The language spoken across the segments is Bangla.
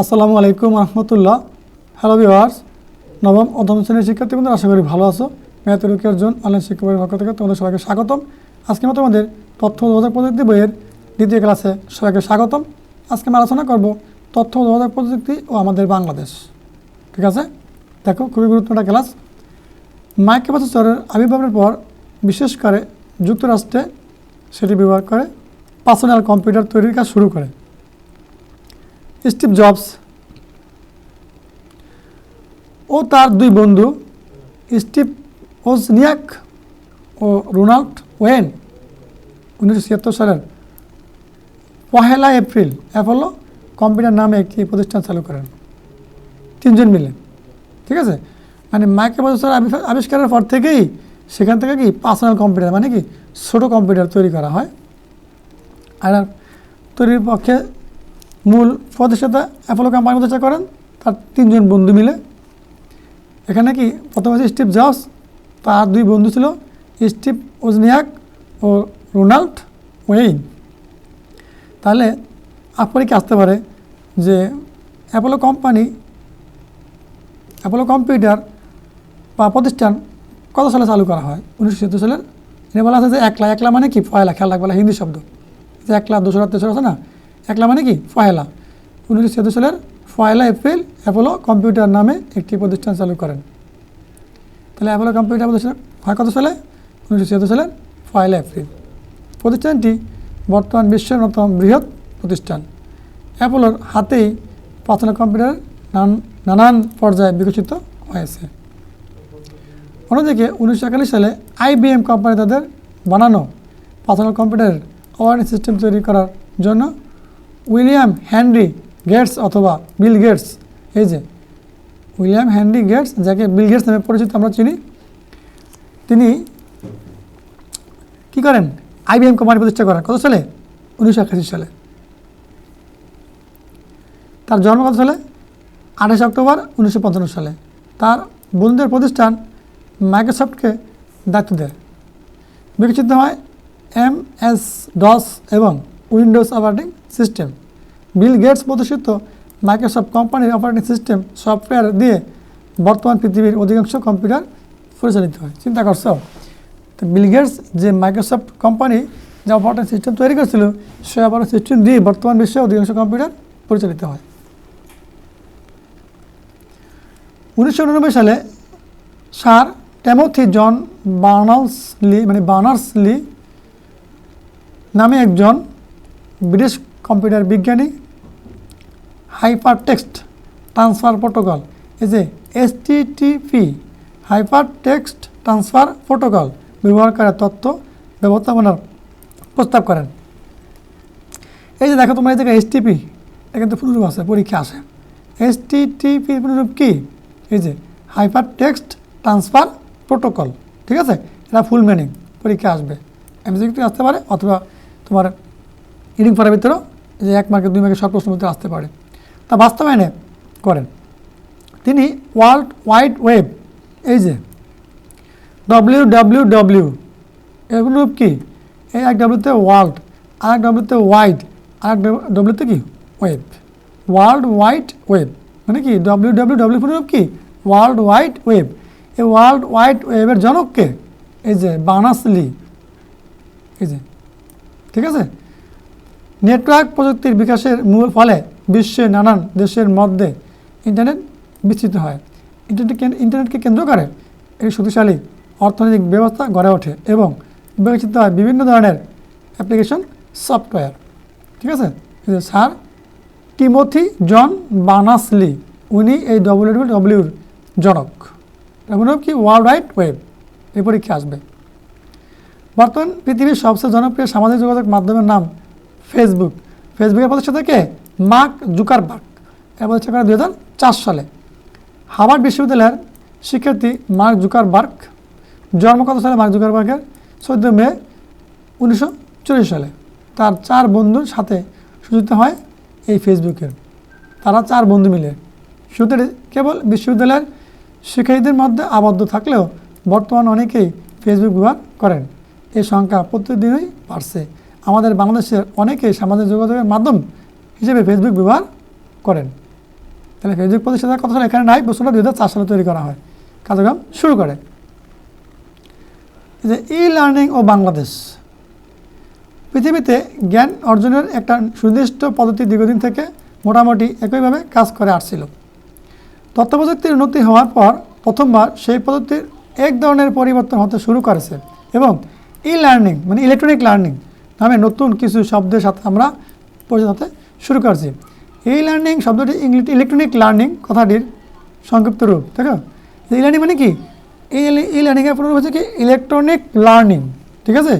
আসসালামু আলাইকুম রহমতুল্লাহ। হ্যালো ভিওয়ার্স নবম ও শ্রেণির শিক্ষার্থী শিক্ষার্থীবৃন্দ আশা করি ভালো আছো। ম্যাথরুকের জন অনলাইন শিক্ষা বইয়ের পক্ষ থেকে তোমাদের সবাইকে স্বাগতম। আজকে মতো আমাদের তথ্য যোগাযোগ প্রযুক্তি বইয়ের দ্বিতীয় ক্লাসে সবাইকে স্বাগতম। আজকে আমি আলোচনা করব তথ্য যোগাযোগ প্রযুক্তি ও আমাদের বাংলাদেশ। ঠিক আছে? দেখো, খুবই গুরুত্বপূর্ণ ক্লাস মাইক্রোপ্রসেসরের আবির্ভাবের পর বিশেষ করে যুক্তরাষ্ট্রে সেটি ব্যবহার করে পার্সোনাল কম্পিউটার তৈরির কাজ শুরু করে। স্টিভ জবস ও তার দুই বন্ধু স্টিভ ওজনিয়াক ও রোনাল্ড ওয়েন উনিশশো ছিয়াত্তর সালের পহেলা এপ্রিল অ্যাপোলো কম্পিউটার নামে একটি প্রতিষ্ঠান চালু করেন। তিনজন মিলে। ঠিক আছে? মানে মাইক্রোপ্রসেসর আবিষ্কার- আবিষ্কারের পর থেকেই সেখান থেকে কি পার্সোনাল কম্পিউটার মানে কি ছোটো কম্পিউটার তৈরি করা হয়। আর তৈরির পক্ষে মূল প্রতিষ্ঠাতা অ্যাপোলো কোম্পানি প্রতিষ্ঠা করেন, তার তিনজন বন্ধু মিলে। এখানে কি প্রথম আছে স্টিভ জবস তার দুই বন্ধু ছিল স্টিভ ওজনিয়াক ও রোনাল্ড ওয়েইন তাহলে আপনারই কি আসতে পারে যে অ্যাপোলো কোম্পানি অ্যাপোলো কম্পিউটার বা প্রতিষ্ঠান কত সালে চালু করা হয়? উনিশশো সত্তর সালের। এটা বলা আছে যে একলা একলা মানে কি? পয়লা, খেয়াল রাখবে হিন্দি শব্দ। যে একলা, দুশো তেসরা আছে না? একলা মানে কি? পয়লা উনিশশো সালের পয়লা এপ্রিল, অ্যাপোলো কম্পিউটার নামে একটি প্রতিষ্ঠান চালু করেন। তাহলে অ্যাপোলো কম্পিউটার প্রতিষ্ঠান হয় কত সালে? উনিশশো ছিয়াত্তর সালের পয়লা এপ্রিল। প্রতিষ্ঠানটি বর্তমান বিশ্বের অন্যতম বৃহৎ প্রতিষ্ঠান। অ্যাপোলোর হাতেই পার্সোনাল কম্পিউটার নান- নানান পর্যায়ে বিকশিত হয়েছে। অন্যদিকে উনিশশো একাল্লিশ সালে আইবিএম কোম্পানি তাদের বানানো পার্সোনাল কম্পিউটারের অপারেটিং সিস্টেম তৈরি করার জন্য উইলিয়াম হেনরি গেটস অথবা বিল গেটস, এই যে উইলিয়াম হেনরি গেটস, যাকে বিল গেটস নামে পরিচিত আমরা চিনি, তিনি কি করেন? আইবিএম কোম্পানি প্রতিষ্ঠা করেন। কত সালে? উনিশশো একাশি সালে। তার জন্ম কত সালে? আঠাশে অক্টোবর উনিশশো পঞ্চান্ন সালে। তার বন্ধুদের প্রতিষ্ঠান মাইক্রোসফটকে দায়িত্ব দেয়। বিকশিত হয় এম এস ডস এবং Windows operating system. Bill Gates প্রতিষ্ঠিত মাইক্রোসফট কোম্পানির অপারেটিং সিস্টেম সফটওয়্যার দিয়ে বর্তমান পৃথিবীর অধিকাংশ কম্পিউটার পরিচালিত হয়। চিন্তা করছ? তো বিল গেটস যে মাইক্রোসফট কোম্পানি যে অপারেটিং সিস্টেম তৈরি করেছিল সে অপারেটিং সিস্টেম দিয়ে বর্তমান বিশ্বে অধিকাংশ কম্পিউটার পরিচালিত হয়। উনিশশো উননব্বই সালে স্যার টেমোথি জন বার্নার্স লি মানে বার্নার্স লি নামে একজন ব্রিটিশ কম্পিউটার বিজ্ঞানী হাইপার টেক্সট ট্রান্সফার প্রোটোকল, এই যে S HTTP hypertext transfer protocol ব্যবহার করে তথ্য ব্যবস্থাপনার প্রস্তাব করেন। এই যে দেখো তোমরা এই জায়গায় এস এসটিপি এটা কিন্তু পুনরূপ আছে, পরীক্ষা আসে এসটিটিপি পুনরূপ কি? এই যে হাইপার টেক্সট ট্রান্সফার প্রোটোকল, ঠিক আছে? এটা ফুল মিনিং পরীক্ষা আসবে। এমসিকিউ আসতে পারে, অথবা তোমার রিডিং পড়ার ভিতরেও যে এক মার্কের, দুই মার্কের সব প্রশ্নের ভিতরে আসতে পারে। তা বাস্তবায়নে করেন। তিনি ওয়ার্ল্ড ওয়াইড ওয়েব, এই যে ডব্লিউ ডব্লিউ ডব্লিউ এগুলো কি? এই এক ডব্লিউতে ওয়ার্ল্ড, আর এক ডব্লিউতে ওয়াইড, আর এক ডব্লিউতে কি? ওয়েব। ওয়ার্ল্ড ওয়াইড ওয়েব মানে কি? ডব্লিউ ডব্লিউ ডব্লিউ পুনরূপ কি? World wide web. এই ওয়ার্ল্ড ওয়াইড ওয়েবের জনককে এই যে বানাসলি এই যে, ঠিক আছে? নেটওয়ার্ক প্রযুক্তির বিকাশের মূল ফলে বিশ্বের নানান দেশের মধ্যে ইন্টারনেট বিস্তৃত হয়। ইন্টারনেট ইন্টারনেটকে কেন্দ্র করে এই শক্তিশালী অর্থনৈতিক ব্যবস্থা গড়ে ওঠে এবং বিকশিত হয় বিভিন্ন ধরনের অ্যাপ্লিকেশন, সফটওয়্যার। ঠিক আছে? স্যার টিমোথি জন বানাসলি উনি এই ডব্লিউ ডব্লিউর জনক। এমন কি ওয়ার্ল্ড ওয়াইড ওয়েব, এই পরীক্ষা আসবে। বর্তমান পৃথিবীর সবচেয়ে জনপ্রিয় সামাজিক যোগাযোগ মাধ্যমের নাম ফেসবুক ফেসবুকের প্রতিষ্ঠাতা কে মার্ক জুকারবার্গ এর প্রতিষ্ঠা করা দুই সালে হার্ভার্ড বিশ্ববিদ্যালয়ের শিক্ষার্থী মার্ক জুকারবার্গ জন্ম কত সালে মার্ক জুকারবার্গের চোদ্দ মে উনিশশো চল্লিশ সালে তার চার বন্ধুর সাথে সূচিত হয় এই ফেসবুকের তারা চার বন্ধু মিলে। শুরুতে কেবল বিশ্ববিদ্যালয়ের শিক্ষার্থীদের মধ্যে আবদ্ধ থাকলেও বর্তমান অনেকেই ফেসবুক ব্যবহার করেন। এই সংখ্যা প্রতিদিনই বাড়ছে। আমাদের বাংলাদেশের অনেকেই সামাজিক যোগাযোগের মাধ্যম হিসেবে ফেসবুক ব্যবহার করেন। তাহলে ফেসবুক প্রতিষ্ঠাতা কত সালে এখানে নাই, বস্তুটা দুই হাজার চার সালে তৈরি করা হয়। কার্যক্রম শুরু করে। যে ই লার্নিং ও বাংলাদেশ। পৃথিবীতে জ্ঞান অর্জনের একটা সুনির্দিষ্ট পদ্ধতি দীর্ঘদিন থেকে মোটামুটি একইভাবে কাজ করে আসছিল। তথ্য প্রযুক্তির উন্নতি হওয়ার পর প্রথমবার সেই পদ্ধতির এক ধরনের পরিবর্তন হতে শুরু করেছে এবং ই লার্নিং মানে ইলেকট্রনিক লার্নিং নামে নতুন কিছু শব্দের সাথে আমরা পরিচিত হতে শুরু করছি। এই লার্নিং শব্দটি ইংলিশ ইলেকট্রনিক লার্নিং কথাটির সংক্ষিপ্ত রূপ দেখো ই লার্নিং মানে কি? ই লার্নিংয়ের পুরো হচ্ছে কি? ইলেকট্রনিক লার্নিং ঠিক আছে?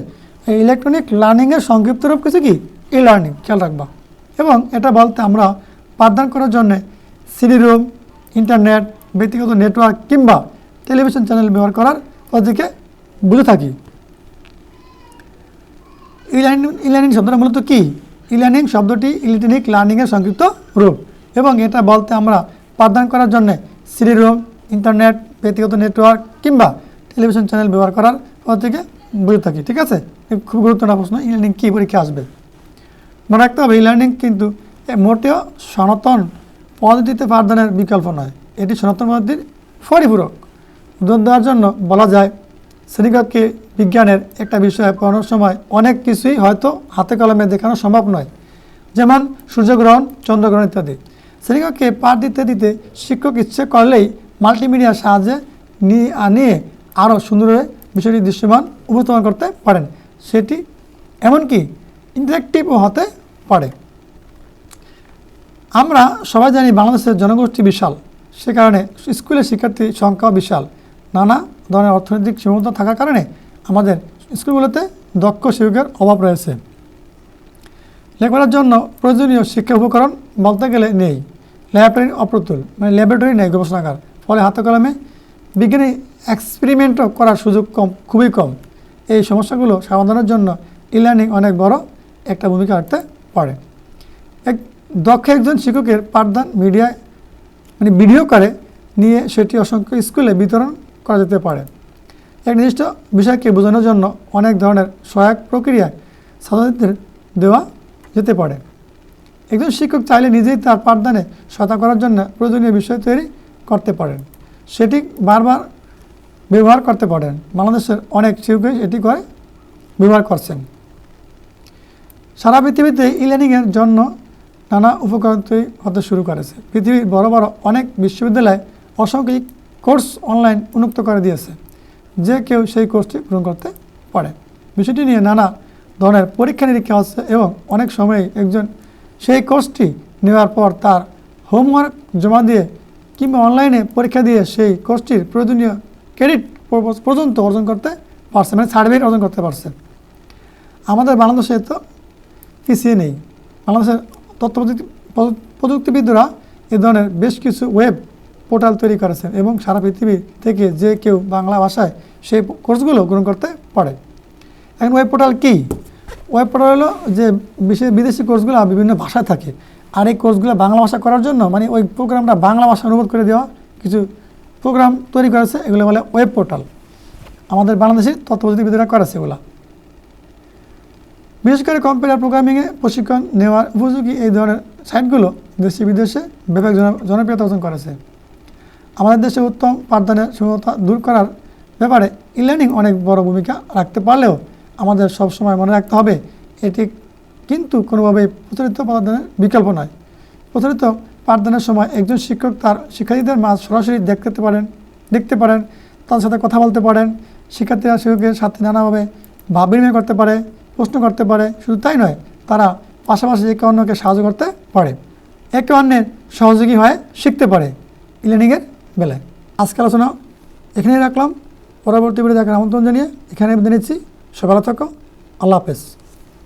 এই ইলেকট্রনিক লার্নিংয়ের সংক্ষিপ্ত রূপ কিছু কি? ই লার্নিং খেয়াল রাখবা। এবং এটা বলতে আমরা পাঠদান করার জন্য সিডি রুম ইন্টারনেট ব্যক্তিগত নেটওয়ার্ক কিংবা টেলিভিশন চ্যানেল ব্যবহার করার পদ্ধতিকে বুঝে থাকি। ই লার্নিং ই লার্নিং শব্দটা মূলত কি? ই লার্নিং শব্দটি ইলেকট্রনিক লার্নিংয়ের সংক্ষিপ্ত রূপ। এবং এটা বলতে আমরা পাঠদান করার জন্য সিডি রুম ইন্টারনেট ব্যক্তিগত নেটওয়ার্ক কিংবা টেলিভিশন চ্যানেল ব্যবহার করার পদ্ধতিকে বুঝে থাকি, ঠিক আছে? খুব গুরুত্বপূর্ণ প্রশ্ন ই লার্নিং কী পরীক্ষা আসবে? মনে রাখতে হবে ই লার্নিং কিন্তু মোটেও সনাতন পদ্ধতিতে পাঠদানের বিকল্প নয়। এটি সনাতন পদ্ধতির পরিপূরক। উদাহরণ দেওয়ার জন্য বলা যায় শ্রেণীকক্ষে বিজ্ঞানের একটা বিষয় পড়ানোর সময় অনেক কিছুই হয়তো হাতে কলমে দেখানো সম্ভব নয়। যেমন সূর্যগ্রহণ, চন্দ্রগ্রহণ ইত্যাদি। শ্রেণীকক্ষে পাঠ দিতে দিতে শিক্ষক ইচ্ছে করলেই মাল্টিমিডিয়ার সাহায্যে নিয়ে নিয়ে আরও সুন্দরভাবে বিষয়টি দৃশ্যমান উপস্থাপন করতে পারেন। সেটি এমনকি ইন্টারেক্টিভও হতে পারে। আমরা সবাই জানি বাংলাদেশের জনগোষ্ঠী বিশাল। সে কারণে স্কুলের শিক্ষার্থীর সংখ্যাও বিশাল। নানা ধরনের অর্থনৈতিক সীমাবদ্ধ থাকার কারণে আমাদের স্কুলগুলোতে দক্ষ শিক্ষকের অভাব রয়েছে। লেখাপড়ার জন্য প্রয়োজনীয় শিক্ষা উপকরণ বলতে গেলে নেই। ল্যাবরেটরি অপ্রতুল মানে ল্যাবরেটরি নেই গবেষণাগার। ফলে হাতে কলমে বিজ্ঞানী এক্সপেরিমেন্টও করার সুযোগ কম, খুবই কম। এই সমস্যাগুলো সমাধানের জন্য ই লার্নিং অনেক বড় একটা ভূমিকা রাখতে পারে। এক, দক্ষ একজন শিক্ষকের পাঠদান মিডিয়ায় মানে ভিডিও করে নিয়ে সেটি অসংখ্য স্কুলে বিতরণ করা যেতে পারে। এক নির্দিষ্ট বিষয়কে বোঝানোর জন্য অনেক ধরনের সহায়ক প্রক্রিয়ায় ছাত্রছাত্রীদের দেওয়া যেতে পারে। একজন শিক্ষক চাইলে নিজেই তার পাঠদানে সহায়তা করার জন্য প্রয়োজনীয় বিষয় তৈরি করতে পারেন। সেটি বারবার ব্যবহার করতে পারেন। বাংলাদেশের অনেক শিক্ষক এটি করে, ব্যবহার করছেন। সারা পৃথিবীতে ই লার্নিংয়ের জন্য নানা উপকরণ তৈরি হতে শুরু করেছে। পৃথিবীর বড় বড় অনেক বিশ্ববিদ্যালয় অসংখ্য কোর্স অনলাইন উন্মুক্ত করে দিয়েছে। যে কেউ সেই কোর্সটি পূরণ করতে পারে। বিষয়টি নিয়ে নানা ধরনের পরীক্ষা নিরীক্ষা হচ্ছে এবং অনেক সময় একজন সেই কোর্সটি নেওয়ার পর তার হোমওয়ার্ক জমা দিয়ে কিংবা অনলাইনে পরীক্ষা দিয়ে সেই কোর্সটির প্রয়োজনীয় ক্রেডিট পর্যন্ত অর্জন করতে পারছে মানে সার্টিফিকেট অর্জন করতে পারছে। আমাদের বাংলাদেশে তো পিছিয়ে নেই। বাংলাদেশের তথ্য প্রযুক্তি প্রযু- প্রযুক্তিবিদরা এ ধরনের বেশ কিছু ওয়েব পোর্টাল তৈরি করেছেন এবং সারা পৃথিবী থেকে যে কেউ বাংলা ভাষায় সেই কোর্সগুলো গ্রহণ করতে পারে। এখন ওয়েব পোর্টাল কী? ওয়েব পোর্টাল হলো যে বিশেষ বিদেশি কোর্সগুলো বিভিন্ন ভাষায় থাকে। আর এই কোর্সগুলো বাংলা ভাষা করার জন্য মানে ওই প্রোগ্রামটা বাংলা ভাষা অনুবাদ করে দেওয়া কিছু প্রোগ্রাম তৈরি করেছে, এগুলো বলে ওয়েব পোর্টাল আমাদের বাংলাদেশের তথ্য প্রযুক্তিবিদরা করেছে এগুলো। বিশেষ করে কম্পিউটার প্রোগ্রামিংয়ে প্রশিক্ষণ নেওয়ার উপযোগী এই ধরনের সাইটগুলো দেশে বিদেশে ব্যাপক জন- জনপ্রিয়তা অর্জন করেছে। আমাদের দেশে উত্তম পাঠদানের সীমাবদ্ধতা দূর করার ব্যাপারে ই লার্নিং অনেক বড় ভূমিকা রাখতে পারলেও আমাদের সবসময় মনে রাখতে হবে, এটি কিন্তু কোনোভাবেই প্রচলিত পাঠদানের বিকল্প নয়। প্রচলিত পাঠদানের সময় একজন শিক্ষক তার শিক্ষার্থীদের মাঝ সরাসরি দেখতে পারেন দেখতে পারেন তাদের সাথে কথা বলতে পারেন, শিক্ষার্থীরা শিক্ষকের সাথে নানাভাবে ভাব বিনিময় করতে পারে, প্রশ্ন করতে পারে, শুধু তাই নয়, তারা পাশাপাশি একে অন্যকে সাহায্য করতে পারে। একে অন্যের সহযোগী হয়ে শিখতে পারে। ই লার্নিংয়ের বেলায়। আজকে আলোচনা এখানেই রাখলাম। পরবর্তী ভিডিও দেখার আমন্ত্রণ জানিয়ে এখানে বেঁধে নিচ্ছি। সকালে থাকো। আল্লাহ হাফেজ।